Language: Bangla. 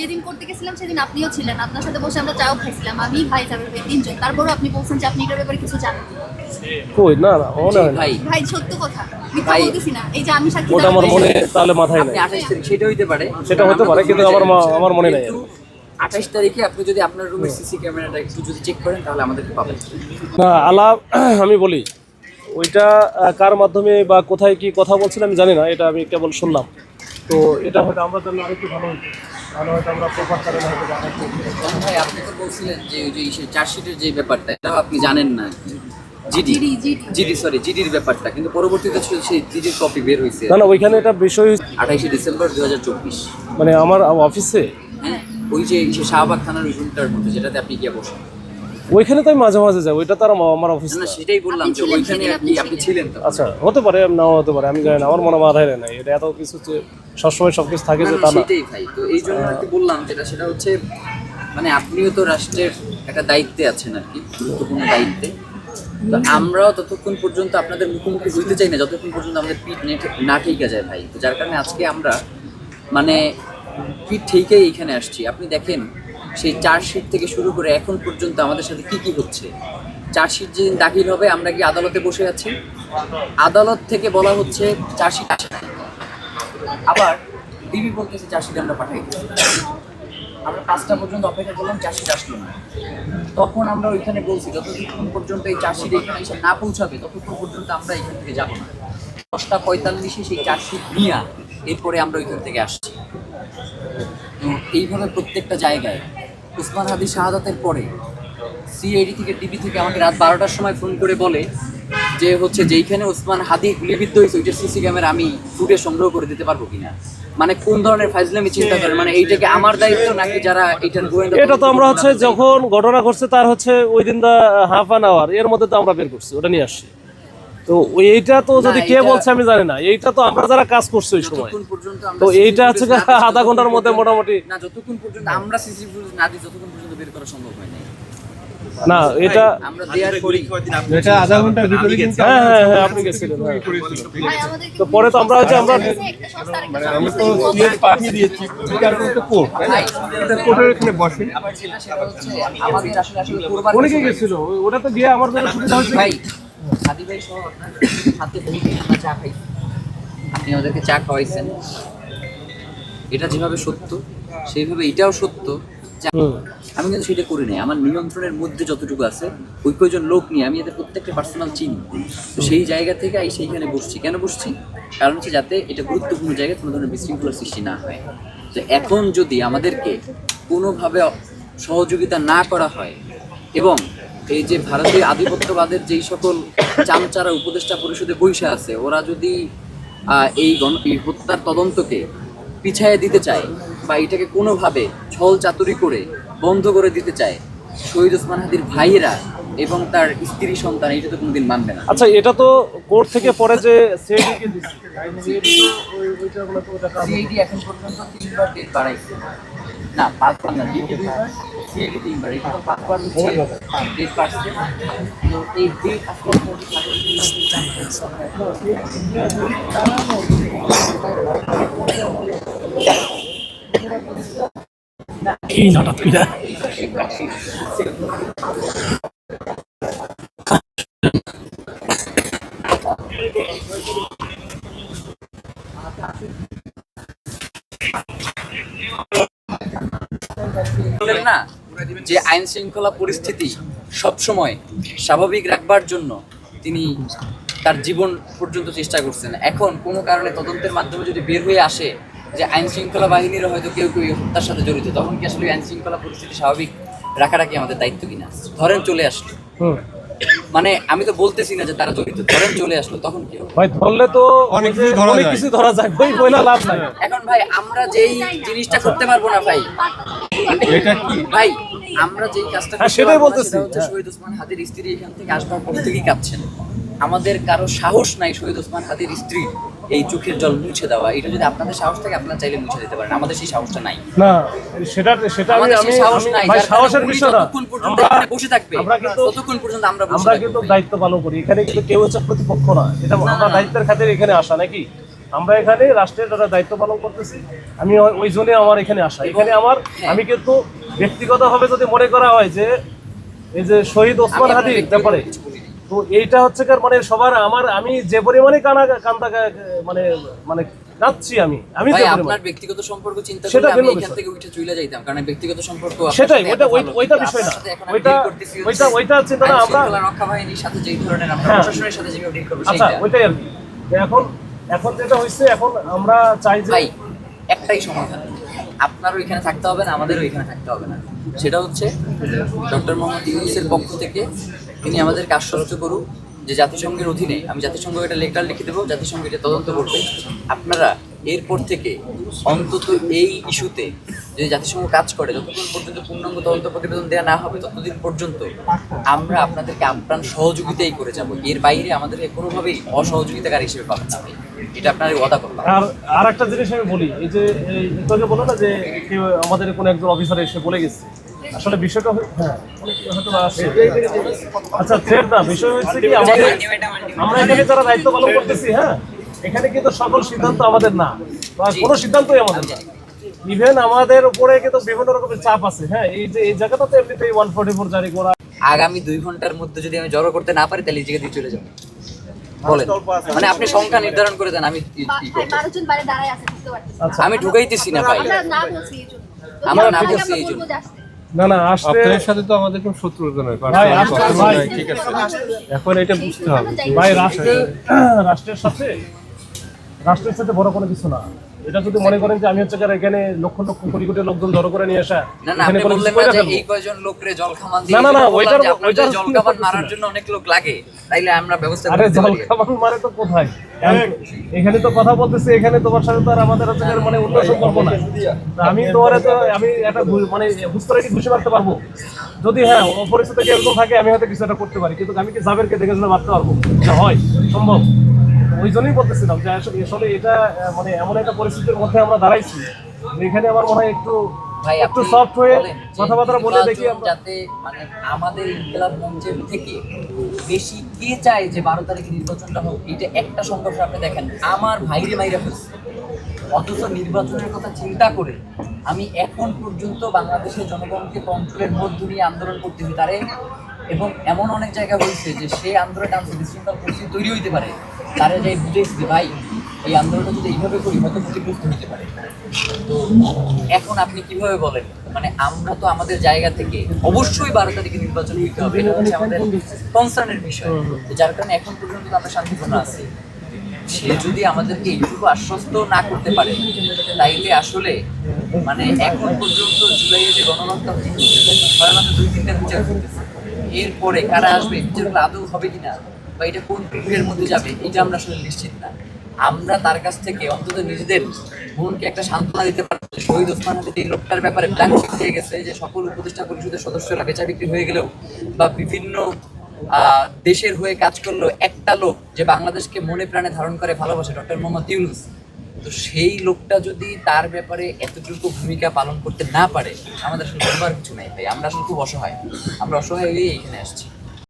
যেদিন করতে গেছিলাম সেদিন আপনিও ছিলেন। আপনার সাথে বসে আমরা চাও খাইছিলাম। আমি ভাই যাবে ভাই তিনজন। তারপরও আপনি বলছেন যে আপনি এটার ব্যাপারে কিছু জানেন না। কই? না না মনে হয় না। ভাই। ভাই সত্য কথা। মিথ্যা ভাই, বলতেছি না। এই যে আমি সাক্ষী ওটা আমার মনে তাহলে মাথায় আপনি নাই। আঠাশ তারিখ সেটা হইতে পারে। সেটা হতে পারে, কিন্তু আমার আমার মনে নাই। আঠাশ তারিখে আপনি যদি আপনার রুমের সিসি ক্যামেরাটা একটু যদি চেক করেন তাহলে আমাদেরকে পাবেন। না আলাপ আমি বলি ওইটা কার মাধ্যমে বা কোথায় কি কথা বলছেন আমি জানি না এটা আমি কেবল শুনলাম। তো এটা হয়তো আমরা জন্য আরেকটু ভালো হতো তাহলে হয়তো আমরা প্রপার কারণে হয়তো ভাই আপনি তো বলছিলেন যে ওই যে চার্জশিটের যে ব্যাপারটা এটাও আপনি জানেন না। GD. GD, GD. GD sorry জিডির ব্যাপারটা কিন্তু পরবর্তীতে সেই জিডির কপি বের হয়েছে না না ওইখানে এটা বিষয় আঠাইশে ডিসেম্বর দু হাজার চব্বিশ। মানে আমার অফিসে? হ্যাঁ ওই যে শাহবাগ থানার ওই রুমটার মধ্যে যেটাতে আপনি গিয়ে বসেন। ওইখানে তো আমি মাঝে মাঝে যাই ওইটা তো আর আমার- আমার অফিস না। সেটাই বললাম যে ওইখানে আপনি ছিলেন। তো। আচ্ছা হতে পারে নাও হতে পারে আমি জানি না আমার মনে মাথায় নাই এটা এত কিছু যে সবসময় সব কিছু থাকে যে তা না। সেটাই ভাই। তো এই জন্য কি বললাম যেটা সেটা হচ্ছে মানে আপনিও তো রাষ্ট্রের একটা দায়িত্বে আছেন আর কি গুরুত্বপূর্ণ দায়িত্বে। তো আমরাও ততক্ষণ পর্যন্ত আপনাদের মুখোমুখি হইতে চাই না যতক্ষণ পর্যন্ত আমাদের পিঠ নেটে- না ঠেকে যায় ভাই। তো যার কারণে আজকে আমরা মানে পিঠ ঠেকেই এখানে আসছি। আপনি দেখেন সেই চার্জশিট থেকে শুরু করে এখন পর্যন্ত আমাদের সাথে কি কি হচ্ছে? চার্জশিট যেদিন দাখিল হবে আমরা কি আদালতে বসে আছি? আদালত থেকে বলা হচ্ছে চার্জশিট আসে না আবার ডিবি বলতেছে চাষিতে আমরা পাঠাই। আমরা পাঁচটা পর্যন্ত অপেক্ষা করলাম চাষি আসলো না। তখন আমরা ওইখানে বলছি, যতক্ষণ পর্যন্ত এই চাষির এখানে এসে না পৌঁছাবে, ততক্ষণ পর্যন্ত আমরা এখান থেকে যাব না। দশটা পঁয়তাল্লিশে সেই চাষি নিয়া এরপরে আমরা ওইখান থেকে আসছি। এইভাবে প্রত্যেকটা জায়গায় উসমান হাদি শাহাদাতের পরে, সিআইডি থেকে, ডিবি থেকে আমাকে রাত বারোটার সময় ফোন করে বলে যে হচ্ছে যেইখানে ওসমান হাদি গুলিবিদ্ধ হয়েছে ওইটার সিসি ক্যামেরা আমি ফুটে সংগ্রহ করে দিতে পারব কিনা? মানে কোন ধরনের ফাইজলামি চিন্তা করেন? মানে এইটাকে আমার দায়িত্ব নাকি যারা এইটার গোয়েন্দা এটা তো আমরা হচ্ছে যখন ঘটনা ঘটছে তার হচ্ছে ওই দিন দা হাফ অ্যান আওয়ার এর মধ্যে তো আমরা বের করছি ওটা নিয়ে আসছি। তো ওই- এইটা তো যদি কে বলছে আমি জানি না এইটা তো আমরা যারা কাজ করছি ওই সময়। যতক্ষণ পর্যন্ত তো এইটা হচ্ছে না আধা ঘণ্টার মধ্যে মোটামুটি না যতক্ষণ পর্যন্ত আমরা সিসি ফুটেজ না দিই ততক্ষণ পর্যন্ত বের করা সম্ভব হয় না না এটা এটা আধা ঘণ্টার ভিতরে হ্যাঁ হ্যাঁ হ্যাঁ আপনি গেছিলেন হ্যাঁ। তো পরে তো আমরা হচ্ছে আমরা আরেকটা মানে আমি তো সিএস পাঠিয়ে দিয়েছি বিচার করতে কোর্ট। এটা কোর্টের এখানে বসে অনেকে গেছিল ওটা তো গিয়ে আমার জন্য সুবিধা হয়েছে। ভাই সাদি ভাই সহ আপনার সাথে আমরা চা খাই। আপনি আমাদেরকে চা খাওয়াইছেন। এটা যেভাবে সত্য সেইভাবে এটাও সত্য। আমি কিন্তু সেটা করি নাই। আমার নিয়ন্ত্রণের মধ্যে যতটুকু আছে ওই কয়জন লোক নিয়ে আমি এদের প্রত্যেকটা পার্সোনাল চিনি তো সেই জায়গা থেকে আমি সেইখানে বসছি। কেন বসছি? কারণ হচ্ছে যাতে এটা গুরুত্বপূর্ণ জায়গায় কোনো ধরনের বিশৃঙ্খলার সৃষ্টি না হয়। তো এখন যদি আমাদেরকে কোনোভাবে সহযোগিতা না করা হয় এবং এই যে ভারতীয় আধিপত্যবাদের যেই সকল চামচারা উপদেষ্টা পরিষদে বৈশা আছে ওরা যদি আহ, এই গণ হত্যার তদন্তকে পিছায় দিতে চায় বা এটাকে কোনোভাবে ছল চাতুরি করে বন্ধ করে দিতে চায়। শহীদ ওসমান হাদির ভাইয়েরা এবং তার স্ত্রী সন্তান এটা তো কোনোদিন মানবে না। আচ্ছা এটা তো কোর্ট থেকে পরে যে সিআইডি এখন পর্যন্ত তিনবার ডেট বাড়াইছে। না পাঁচবার না দুইবার সিআইডি তিনবার এটা তো পাঁচবার হচ্ছে। ডেট বাড়ছে। তো এই ডেট আজকে এই হঠাৎ করে না যে আইন শৃঙ্খলা পরিস্থিতি সবসময় স্বাভাবিক রাখবার জন্য তিনি তার জীবন পর্যন্ত চেষ্টা করছেন। এখন কোনো কারণে তদন্তের মাধ্যমে যদি বের হয়ে আসে যে আইন শৃঙ্খলা বাহিনীরও হয়তো কেউ কেউ এই হত্যার সাথে জড়িত তখন কি আসলে আইন শৃঙ্খলা পরিস্থিতি স্বাভাবিক? রাখাটা কি আমাদের দায়িত্ব কিনা? ধরেন চলে আসলো। মানে আমি তো বলতেছি না যে তারা জড়িত ধরেন চলে আসলো তখন কি ভাই ধরলে তো অনেক কিছু ধরা অনেক যায়। কিছু ধরা যায় বই বইলা লাভ নাই। এখন ভাই আমরা যেই জিনিসটা করতে পারব না ভাই। এটা কি? ভাই আমরা যেই কাজটা হ্যাঁ, সেটাই বলতেছি। শহীদ ওসমান হাদির স্ত্রী এখান থেকে আসবার পর থেকেই কাঁদছেন। আমাদের কারও সাহস নাই শহীদ ওসমান হাদির স্ত্রী এই চোখের জল মুছে দেওয়া এটা যদি আপনাদের সাহস থাকে আপনারা চাইলে মুছে দিতে পারেন। আমাদের সেই সাহসটা নাই। না সেটা সেটা আমি আমি সাহস নাই ভাই সাহসের বিষয় না যতক্ষণ পর্যন্ত এখানে বসে থাকবে আমরা কিন্তু ততক্ষণ পর্যন্ত আমরা বসে আমরা কিন্তু দায়িত্ব পালন করি। এখানে কিন্তু কেউ হচ্ছে প্রতিপক্ষ না। এটা আমরা দায়িত্বের খাতির এখানে আসা নাকি? আমরা এখানে রাষ্ট্রের যারা দায়িত্ব পালন করতেছি আমি ওই- জন্য আমার এখানে আসা। এখানে আমার আমি কিন্তু ব্যক্তিগতভাবে যদি মনে করা হয় যে এই যে শহীদ ওসমান হাদির ব্যাপারে। তো এইটা হচ্ছে কার মানে সবার আমার আমি যে পরিমাণে কানা কান্দা মানে মানে কাঁদছি আমি আমি আপনার ব্যক্তিগত সম্পর্ক চিন্তা সেটা আমি এখান থেকে উঠে চলে যাইতাম কারণ ব্যক্তিগত সম্পর্ক সেটাই ওইটা। ওইটা বিষয় না। ওইটা ওইটা ওইটা চিন্তা না আমরা রক্ষা বাহিনীর সাথে যেই ধরনের আমরা হ্যাঁ। প্রশাসনের সাথে যেভাবে ডিল করব আচ্ছা ওইটাই আর কি। এখন এখন যেটা হয়েছে এখন আমরা চাই যে একটাই সমাধান। আপনারও এখানে থাকতে হবে না আমাদেরও এখানে থাকতে হবে না। সেটা হচ্ছে ডক্টর মোহাম্মদ ইউনুসের পক্ষ থেকে তিনি আমাদেরকে আশ্বস্ত করুক যে জাতিসংঘের অধীনে আমি জাতিসংঘ একটা লেটার লিখে দেবো জাতিসংঘ এটা তদন্ত করবে আপনারা এরপর থেকে অন্তত এই ইস্যুতে যে জাতিসংঘ কাজ করে যতক্ষণ পর্যন্ত পূর্ণাঙ্গ তদন্ত প্রতিবেদন দেওয়া না হবে ততদিন পর্যন্ত আমরা আপনাদেরকে আপ্রাণ সহযোগিতাই করে যাব এর বাইরে আমাদেরকে কোনোভাবেই অসহযোগিতাকারী হিসেবে পাবেন না এটা আপনার ওয়াদা করলাম আর আর একটা জিনিস আমি বলি এই যে বলো না যে আমাদের কোনো একজন অফিসার এসে বলে গেছে আসলে বিষয়টা হ্যাঁ আচ্ছা থ্রেড না বিষয় হচ্ছে কি আমাদের আমরা এখানে যারা দায়িত্ব পালন করতেছি হ্যাঁ এখানে কিন্তু সকল সিদ্ধান্ত আমাদের না। বা কোনো সিদ্ধান্তই আমাদের না। ইভেন আমাদের উপরে কিন্তু বিভিন্ন রকমের চাপ আছে হ্যাঁ এই যে এই জায়গাটাতে এমনিতেই ওয়ান ফোর্টি ফোর জারি করা। আগামী দুই ঘণ্টার মধ্যে যদি আমি জড়ো করতে না পারি তাহলে এই জায়গা দিয়ে চলে যাব। বলেন। মানে আপনি সংখ্যা নির্ধারণ করে দেন আমি পারতেছি। আচ্ছা। আমি ঢুকাইতেছি না ভাই। আমরা না বলছি এই জন্য। না। না আপনাদের সাথে তো আমাদের কোনো শত্রুতা নয় ভাই, ঠিক আছে। এখন এটা বুঝতে হবে। ভাই রাষ্ট্রের রাষ্ট্রের সাথে রাষ্ট্রের সাথে বড় কোনো কিছু না। এটা যদি মনে করেন যে আমি হচ্ছে কার এখানে লক্ষ লক্ষ কোটি কোটি লোকজন জড়ো করে নিয়ে আসা না না এখানে আপনি কোনো বললেন কিছু না যে এই কয়জন লোকরে জল খামান না, না, না, ওইটার- ওইটার জল খামান মারার জন্য অনেক লোক লাগে। তাইলে আমরা ব্যবস্থা আরে জল খাবার মারে তো কোথায়? এখন তো কথা বলতেছি, এখানে তোমার সাথে তো আর আমাদের হচ্ছে মানে অন্য সম্পর্ক না আমি তোমার তো আমি একটা মানে করে কি ঘুষে মারতে পারব? যদি হ্যাঁ অপরিচিত কেউ এরকম থাকে, আমি হয়তো কিছু একটা করতে পারি। কিন্তু আমি কি জাবেরকে দেখে শুনে মারতে পারব? যে হয়, সম্ভব। ওই জন্যই বলতেছিলাম যে আসলে আসলে এটা মানে এমন একটা পরিস্থিতির মধ্যে আমরা দাঁড়াইছি। এখানে আমার মনে হয় একটু ভাই একটু সফট হয়ে কথাবার্তা বলে দেখি যাতে মানে আমাদের ইনকিলাব মঞ্চের থেকে বেশি কে চায় যে বারো তারিখে নির্বাচনটা হোক এটা একটা সংঘর্ষ আপনি দেখেন। আমার ভাইরে মাইরা ফেলছে। অথচ নির্বাচনের কথা চিন্তা করে আমি এখন পর্যন্ত বাংলাদেশের জনগণকে কন্ট্রোলের মধ্য দিয়ে আন্দোলন করতেছি তারে এবং এমন অনেক জায়গা হয়েছে যে সেই আন্দোলনে আনছে বিশৃঙ্খল পরিস্থিতি তৈরি হইতে পারে। তারা যাই বুঝেছি ভাই এই আন্দোলনটা যদি এইভাবে করি, হয়তো ক্ষতিগ্রস্ত হতে পারে। তো এখন আপনি কীভাবে বলেন? মানে আমরা তো আমাদের জায়গা থেকে অবশ্যই বারো তারিখে নির্বাচন হইতে হবে, এটা হচ্ছে আমাদের কনসার্নের বিষয়। যার কারণে এখন পর্যন্ত আমরা শান্তিপূর্ণ আছি। সে যদি আমাদেরকে এইটুকু আশ্বস্ত না করতে পারে, তাইলে আসলে মানে এখন পর্যন্ত জুলাইয়ে যে গণহত্যা ছয় মাসে দুই তিনটা বিচার করতেছে। এরপরে কারা আসবে বিচারগুলো আদৌ হবে কিনা, বা এটা কোন পিরিয়ডের মধ্যে যাবে, এটা আমরা আসলে নিশ্চিত না। আমরা তার কাছ থেকে অন্তত নিজেদের মনকে একটা সান্ত্বনা দিতে পারব শহীদ ওসমান এই লোকটার ব্যাপারে চেক হয়ে গেছে, যে সকল উপদেষ্টা পরিষদের সদস্যরা বেচা বিক্রি হয়ে গেলেও বা বিভিন্ন দেশের হয়ে কাজ করল একটা লোক যে বাংলাদেশকে মনে প্রাণে ধারণ করে ভালোবাসে, ডক্টর মোহাম্মদ ইউনুস। তো সেই লোকটা যদি তার ব্যাপারে এতটুকু ভূমিকা পালন করতে না পারে, আমাদের আসলে কিছু নাই ভাই আমরা আসলে খুব অসহায়। আমরা অসহায় হয়ে এখানে আসছি।